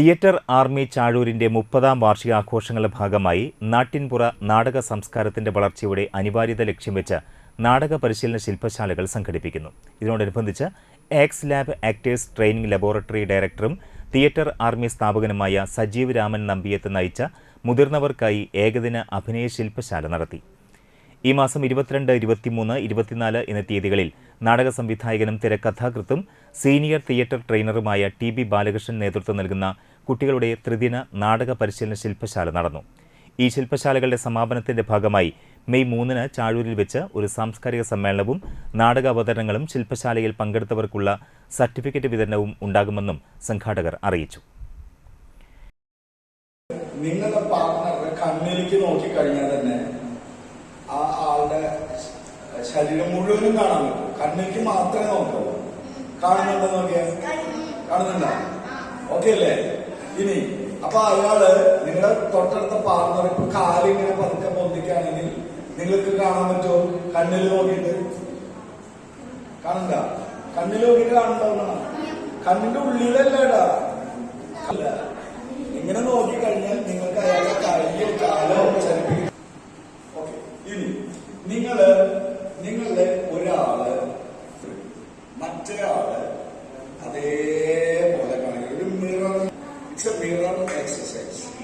Theatre army ചാഴൂരിന്റെ മുപ്പതാം വാർഷികാഘോഷങ്ങളുടെ ഭാഗമായി നാട്ടിൻപുറ നാടക സംസ്കാരത്തിന്റെ വളർച്ചയുടെ അനിവാര്യത ലക്ഷ്യം വെച്ച് നാടക പരിശീലന ശില്പശാലകൾ സംഘടിപ്പിക്കുന്നു. ഇതിനോടനുബന്ധിച്ച് X Lab actors training laboratory ഡയറക്ടറും തിയേറ്റർ ആർമി സ്ഥാപകനുമായ സജീവ് രാമൻ നമ്പിയത്ത് നയിച്ച മുതിർന്നവർക്കായി ഏകദിന അഭിനയ ശില്പശാല നടത്തി. ഈ മാസം ഇരുപത്തിരണ്ട് ഇരുപത്തിമൂന്ന് ഇരുപത്തിനാല് എന്ന തീയതികളിൽ നാടക സംവിധായകനും തിരക്കഥാകൃത്തും സീനിയർ തിയേറ്റർ ട്രെയിനറുമായ ടി ബി ബാലകൃഷ്ണൻ നേതൃത്വം നൽകുന്ന കുട്ടികളുടെ ത്രിദിന നാടക പരിശീലന ശില്പശാല നടന്നു. ഈ ശില്പശാലകളുടെ സമാപനത്തിന്റെ ഭാഗമായി മെയ് മൂന്നിന് ചാഴൂരിൽ വെച്ച് ഒരു സാംസ്കാരിക സമ്മേളനവും നാടക അവതരണങ്ങളും ശില്പശാലയിൽ പങ്കെടുത്തവർക്കുള്ള സർട്ടിഫിക്കറ്റ് വിതരണവും ഉണ്ടാകുമെന്നും സംഘാടകർ അറിയിച്ചു. നിങ്ങളുടെ പാർട്ട്ണറുടെ കണ്ണിലേക്ക് നോക്കിക്കഴിഞ്ഞാൽ തന്നെ ആ ആളുടെ ശരീരം മുഴുവനും കാണാൻ പറ്റും. കണ്ണിലേക്ക് മാത്രമേ നോക്കൂ. കാണുന്നുണ്ടോ നോക്കിയാ? കാണുന്നുണ്ടോ? ഓക്കെ അല്ലേ? ഇനി അപ്പൊ അയാൾ നിങ്ങൾ തൊട്ടടുത്ത പാർട്ണർ ഇപ്പൊ കാലിങ്ങനെ പതുക്കെ പൊന്തിക്കാണെങ്കിൽ നിങ്ങൾക്ക് കാണാൻ പറ്റുമോ? കണ്ണിൽ നോക്കിയിട്ട്. കാണണ്ട കണ്ണിൽ നോക്കിയിട്ട് കാണണ്ടോ കണ്ണിന്റെ ഉള്ളിലല്ലേടാ അല്ല. ഇങ്ങനെ നോക്കിക്കഴിഞ്ഞാൽ നിങ്ങൾക്ക് അയാളെ കയ്യോ കാലോ ചലിപ്പിക്കും ഓക്കെ. ഇനി നിങ്ങൾ നിങ്ങളുടെ ഒരാൾ മറ്റൊരാൾ അതേപോലെ കാണിക്കും ഒരു mirror It's a neuronal exercise.